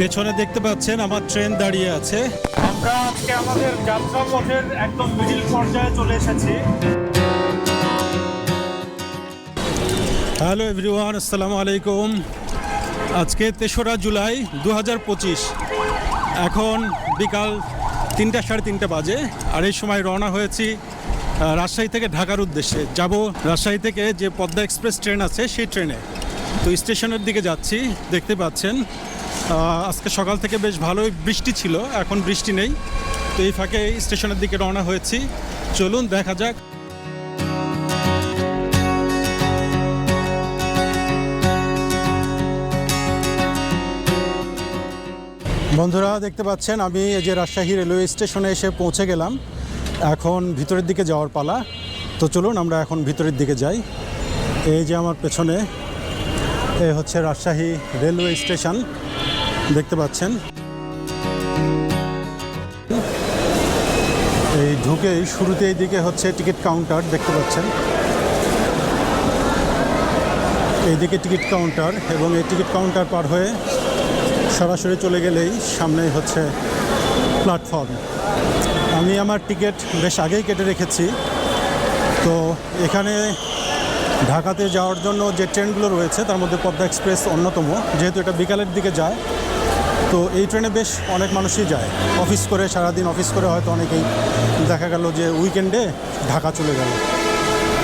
পেছনে দেখতে পাচ্ছেন আমার ট্রেন দাঁড়িয়ে আছে। আমরা আজকে আমাদের যাত্রা পথের একদম মিডিল পর্যায়ে চলে এসেছি। হ্যালো এভরিওয়ান আসসালামু আলাইকুম। আজকে তেসরা জুলাই দু হাজার পঁচিশ। এখন বিকাল তিনটা সাড়ে তিনটা বাজে আর এই সময় রওনা হয়েছি রাজশাহী থেকে ঢাকার উদ্দেশ্যে। যাব রাজশাহী থেকে যে পদ্মা এক্সপ্রেস ট্রেন আছে সেই ট্রেনে। তো স্টেশনের দিকে যাচ্ছি দেখতে পাচ্ছেন আজকে সকাল থেকে বেশ ভালোই বৃষ্টি ছিল, এখন বৃষ্টি নেই। তো এই ফাঁকে স্টেশনের দিকে রওনা হয়েছি। চলুন, দেখা যাক। বন্ধুরা, দেখতে পাচ্ছেন, আমি এই যে রাজশাহী রেলওয়ে স্টেশনে এসে পৌঁছে গেলাম। এখন ভিতরের দিকে যাওয়ার পালা। তো চলুন, আমরা এখন ভিতরের দিকে যাই। এই যে আমার পেছনে, এ হচ্ছে রাজশাহী রেলওয়ে স্টেশন। দেখতে পাচ্ছেন। এই ঢুকেই শুরুতে এই দিকে হচ্ছে টিকিট কাউন্টার, দেখতে পাচ্ছেন। এইদিকে টিকিট কাউন্টার এবং এই টিকিট কাউন্টার পার হয়ে সরাসরি চলে গেলেই সামনেই হচ্ছে প্ল্যাটফর্ম। আমি আমার টিকিট বেশ আগেই কেটে রেখেছি। তো এখানে ঢাকাতে যাওয়ার জন্য যে ট্রেনগুলো রয়েছে, তার মধ্যে পদ্মা এক্সপ্রেস অন্যতম। যেহেতু এটা বিকালের দিকে যায়, তো এই ট্রেনে বেশ অনেক মানুষই যায়। অফিস করে, সারাদিন অফিস করে হয়তো অনেকেই দেখা গেল যে উইকেন্ডে ঢাকা চলে গেল।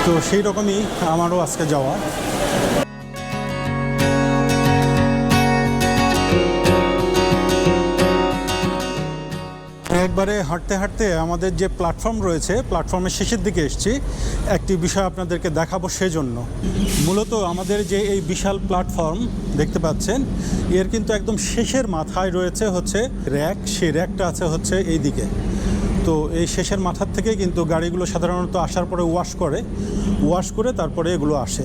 তো সেই রকমই আমারও আজকে যাওয়া। একবারে হাঁটতে হাঁটতে আমাদের যে প্ল্যাটফর্ম রয়েছে, প্ল্যাটফর্মের শেষের দিকে এসেছি। একটি বিষয় আপনাদেরকে দেখাবো সেজন্য। মূলত আমাদের যে এই বিশাল প্ল্যাটফর্ম, দেখতে পাচ্ছেন, এর কিন্তু একদম শেষের মাথায় রয়েছে হচ্ছে র্যাক। সেই র্যাকটা আছে হচ্ছে এই দিকে তো এই শেষের মাথার থেকে কিন্তু গাড়িগুলো সাধারণত আসার পরে ওয়াশ করে ওয়াশ করে তারপরে এগুলো আসে।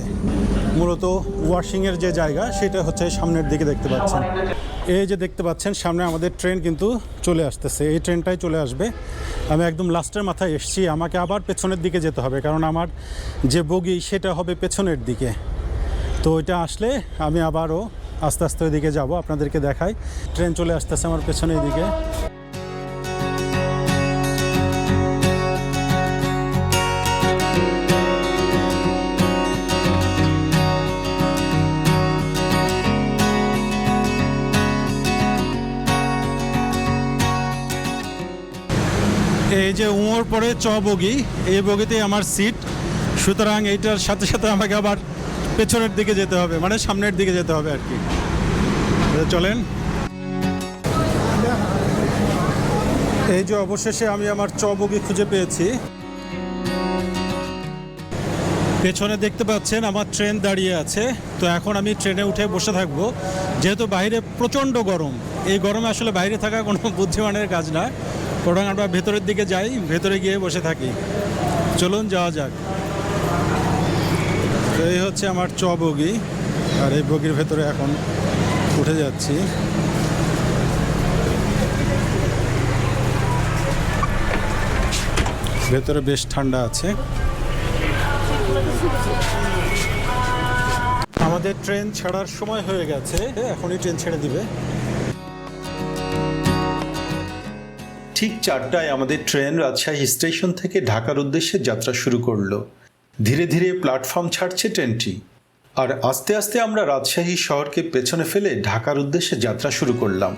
মূলত ওয়াশিংয়ের যে জায়গা, সেটা হচ্ছে সামনের দিকে দেখতে পাচ্ছেন। এই যে দেখতে পাচ্ছেন, সামনে আমাদের ট্রেন কিন্তু চলে আসতেছে। এই ট্রেনটাই চলে আসবে। আমি একদম লাস্টের মাথায় এসছি, আমাকে আবার পেছনের দিকে যেতে হবে, কারণ আমার যে বগি, সেটা হবে পেছনের দিকে। তো ওইটা আসলে আমি আবারও আস্তে আস্তে ওইদিকে যাব, আপনাদেরকে দেখাই। ট্রেন চলে আসতেছে আমার পেছনের দিকে। এই যে উমর পরে চ বগি, এই বগিতে আমার সিট সুতরাং এইটার সাথে সাথে আমাকে আবার পেছনের দিকে যেতে হবে মানে সামনের দিকে যেতে হবে আর কি। চলেন। এই যে অবশেষে আমি আমার চ বগি খুঁজে পেয়েছি। পেছনে দেখতে পাচ্ছেন আমার ট্রেন দাঁড়িয়ে আছে। তো এখন আমি ট্রেনে উঠে বসে থাকব। যেহেতু বাইরে প্রচণ্ড গরম, এই গরমে আসলে বাইরে থাকা কোনো বুদ্ধিমানের কাজ না। আমরা ভেতরের দিকে যাই, ভেতরে গিয়ে বসে থাকি। চলুন, যাওয়া যাক। এই হচ্ছে আমার চ বগি, আর এই বগির ভেতরে এখন উঠে যাচ্ছি। ভেতরে বেশ ঠান্ডা আছে। আমাদের ট্রেন ছাড়ার সময় হয়ে গেছে, এখনই ট্রেন ছেড়ে দিবে। ঠিক চারটায় আমাদের ট্রেন রাজশাহী স্টেশন থেকে ঢাকার উদ্দেশ্যে যাত্রা শুরু করল। ধীরে ধীরে প্ল্যাটফর্ম ছাড়ছে ট্রেনটি। আর আস্তে আস্তে আমরা রাজশাহী শহরকে পেছনে ফেলে ঢাকার উদ্দেশ্যে যাত্রা শুরু করলাম।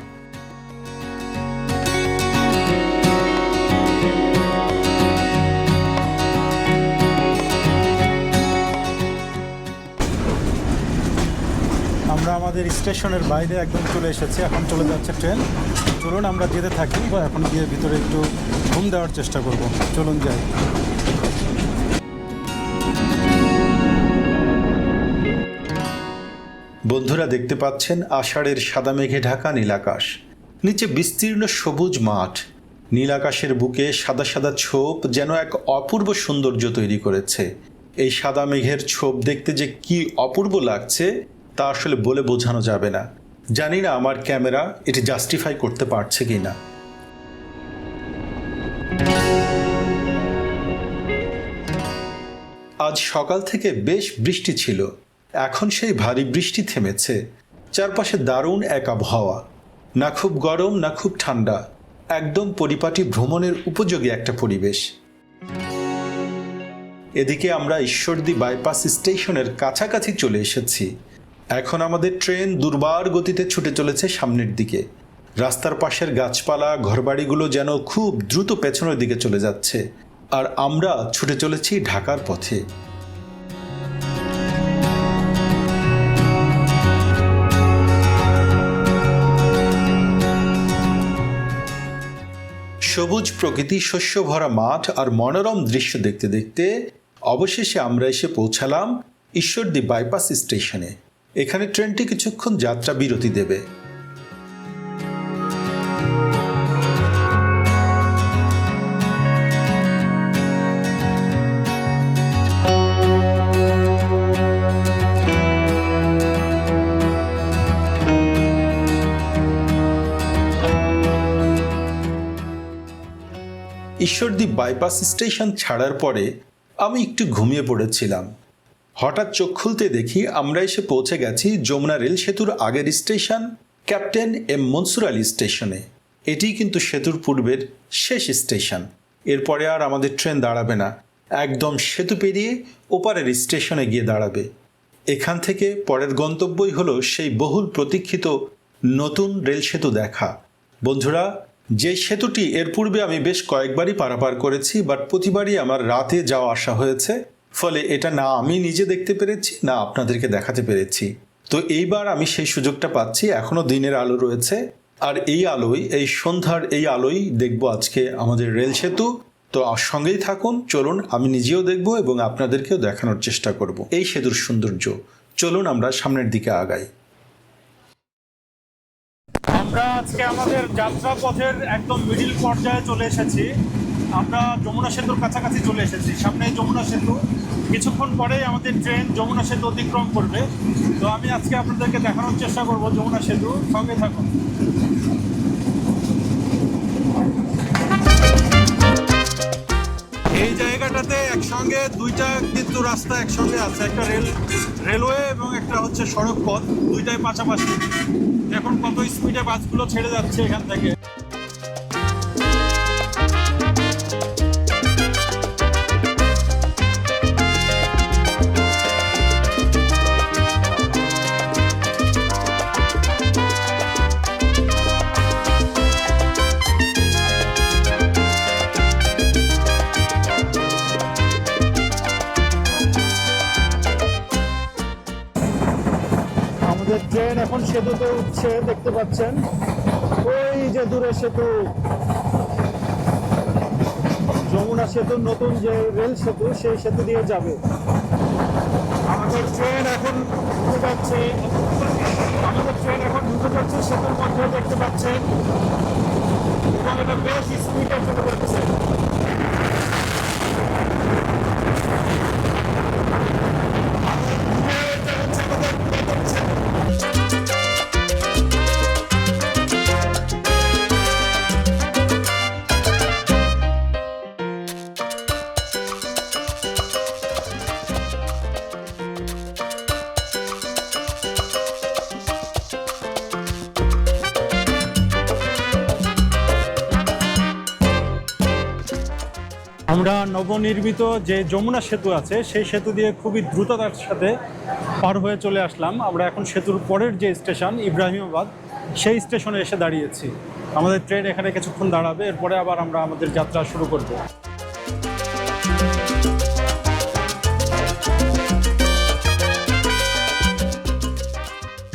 আমরা আমাদের স্টেশনের বাইরে একদম চলে এসেছি। এখন চলে যাচ্ছে ট্রেন। চলুন আমরা যেতে থাকি বা এখন গিয়ে ভিতরে একটু ঘুম দেওয়ার চেষ্টা করব। চলুন যাই। বন্ধুরা দেখতে পাচ্ছেন আষাঢ়ের সাদা মেঘে ঢাকা নীলাকাশ। নিচে বিস্তীর্ণ সবুজ মাঠ। নীলাকাশের বুকে সাদা সাদা ছোপ যেন এক অপূর্ব সৌন্দর্য তৈরি করেছে। এই সাদা মেঘের ছোপ দেখতে যে কি অপূর্ব লাগছে, তা আসলে বলে বোঝানো যাবে না। জানি না আমার ক্যামেরা এটি জাস্টিফাই করতে পারছে কি না আজ সকাল থেকে বেশ বৃষ্টি ছিল। এখন সেই ভারী বৃষ্টি থেমেছে। চারপাশে দারুণ এক আবহাওয়া। না খুব গরম, না খুব ঠান্ডা। একদম পরিপাটি ভ্রমণের উপযোগী একটা পরিবেশ। এদিকে আমরা ঈশ্বরদী বাইপাস স্টেশনের কাছাকাছি চলে এসেছি। এখন আমাদের ট্রেন দুর্বার গতিতে ছুটে চলেছে সামনের দিকে। রাস্তার পাশের গাছপালা, ঘরবাড়িগুলো যেন খুব দ্রুত পেছনের দিকে চলে যাচ্ছে। আর আমরা ছুটে চলেছি ঢাকার পথে। সবুজ প্রকৃতি, শস্য ভরা মাঠ আর মনোরম দৃশ্য দেখতে দেখতে অবশেষে আমরা এসে পৌঁছালাম ঈশ্বরদী বাইপাস স্টেশনে। এখানে ট্রেনটি কিছুক্ষণ যাত্রা বিরতি দেবে। ঈশ্বরদী বাইপাস স্টেশন ছাড়ার পরে আমি একটু ঘুমিয়ে পড়েছিলাম। হঠাৎ চোখ খুলতে দেখি আমরা এসে পৌঁছে গেছি যমুনা রেল সেতুর আগের station, captain M Mansur Ali স্টেশনে। এটি কিন্তু সেতুর পূর্বের শেষ স্টেশন। এরপরে আর আমাদের ট্রেন দাঁড়াবে না। একদম সেতু পেরিয়ে ওপারের স্টেশনে গিয়ে দাঁড়াবে। এখান থেকে পরের গন্তব্যই হলো সেই বহুল প্রতীক্ষিত নতুন রেল সেতু দেখা। বন্ধুরা, যে সেতুটি এর পূর্বে আমি বেশ কয়েকবারই পারাপার করেছি বাট প্রতিবারই আমার রাতে যাওয়া আসা হয়েছে। ফলে এটা না আমি নিজে দেখতে পেরেছি, না আপনাদেরকে দেখাতে পেরেছি। তো এইবার আমি সেই সুযোগটা পাচ্ছি, এখনও দিনের আলো রয়েছে। আর এই আলোয় এই সন্ধ্যার এই আলোই দেখব আজকে আমাদের রেল সেতু। তো সঙ্গেই থাকুন, চলুন আমি নিজেও দেখব এবং আপনাদেরকেও দেখানোর চেষ্টা করব। এই সেতুর সৌন্দর্য, চলুন আমরা সামনের দিকে আগাই। আমরা আজকে আমাদের যাত্রা পথের একদম মিডিল পর্যায়ে চলে এসেছি। আমরা যমুনা সেতুর কাছাকাছি চলে এসেছি। সামনে যমুনা সেতু। কিছুক্ষণ পরেই আমাদের ট্রেন যমুনা সেতু অতিক্রম করবে। তো আমি আজকে আপনাদেরকে দেখানোর চেষ্টা করব যমুনা সেতু। সঙ্গে থাকুন। এই জায়গাটাতে একসঙ্গে দুইটা কিন্তু রাস্তা একসঙ্গে আছে। একটা রেল, রেলওয়ে এবং একটা হচ্ছে সড়ক পথ দুইটাই পাশাপাশি। এখন কত স্পিডে বাসগুলো ছেড়ে যাচ্ছে এখান থেকে। আমাদের ট্রেন এখন সেতুতে উঠছে, দেখতে পাচ্ছেন? ওই যে দূরে সেতু। যমুনা সেতু, নতুন যে রেল সেতু, সেই সেতু দিয়ে যাবে। আমাদের ট্রেন এখন ঢুকে যাচ্ছে। আমাদের ট্রেন এখন ঢুকে যাচ্ছে, সেতুর মধ্যে দেখতে পাচ্ছেন। এবং এটা বেশ স্পিডে চলে যাচ্ছে। আমরা নবনির্মিত যে যমুনা সেতু আছে, সেই সেতু দিয়ে খুবই দ্রুততার সাথে পার হয়ে চলে আসলাম। আমরা এখন সেতুর পরের যে স্টেশন, ইব্রাহিমাবাদ, সেই স্টেশনে এসে দাঁড়িয়েছি। আমাদের ট্রেন এখানে কিছুক্ষণ দাঁড়াবে, এরপরে আবার আমরা আমাদের যাত্রা শুরু করব।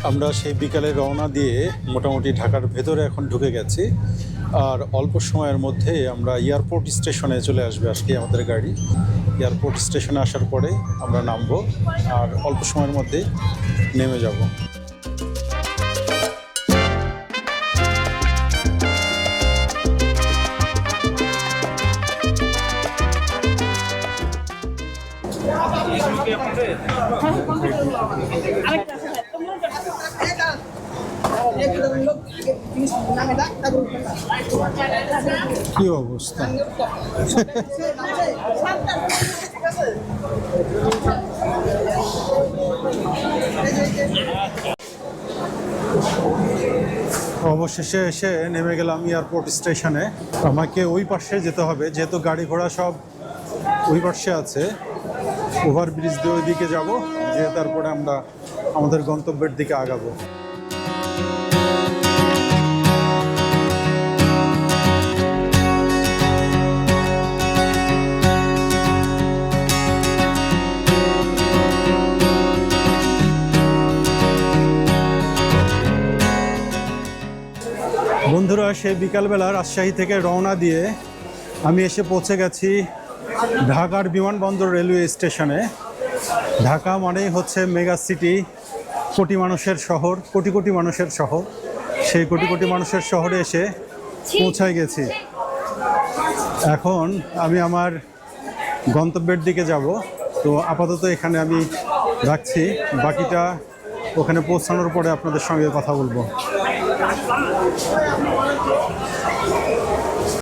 আমরা সেই বিকালে রওনা দিয়ে মোটামুটি ঢাকার ভেতরে এখন ঢুকে গেছি। আর অল্প সময়ের মধ্যে আমরা এয়ারপোর্ট স্টেশনে চলে আসবে আজকে আমাদের গাড়ি। এয়ারপোর্ট স্টেশনে আসার পরে আমরা নামবো আর অল্প সময়ের মধ্যে নেমে যাব। কি অবস্থা? অবশেষে এসে নেমে গেলাম এয়ারপোর্ট স্টেশনে। আমাকে ওই পাশে যেতে হবে, যেহেতু গাড়ি ঘোড়া সব ওই পাশে আছে। ওভারব্রিজ দিয়ে ওইদিকে যাব যে তারপরে আমরা আমাদের গন্তব্যের দিকে আগাবো। বন্ধুরা, সেই বিকালবেলা রাজশাহী থেকে রওনা দিয়ে আমি এসে পৌঁছে গেছি ঢাকার বিমানবন্দর রেলওয়ে স্টেশনে। ঢাকা মানেই হচ্ছে মেগা সিটি, কোটি মানুষের শহর, কোটি কোটি মানুষের শহর। সেই কোটি কোটি মানুষের শহরে এসে পৌঁছায় গেছি। এখন আমি আমার গন্তব্যের দিকে যাব। তো আপাতত এখানে আমি রাখছি। বাকিটা ওখানে পৌঁছানোর পরে আপনাদের সঙ্গে কথা বলব। Go!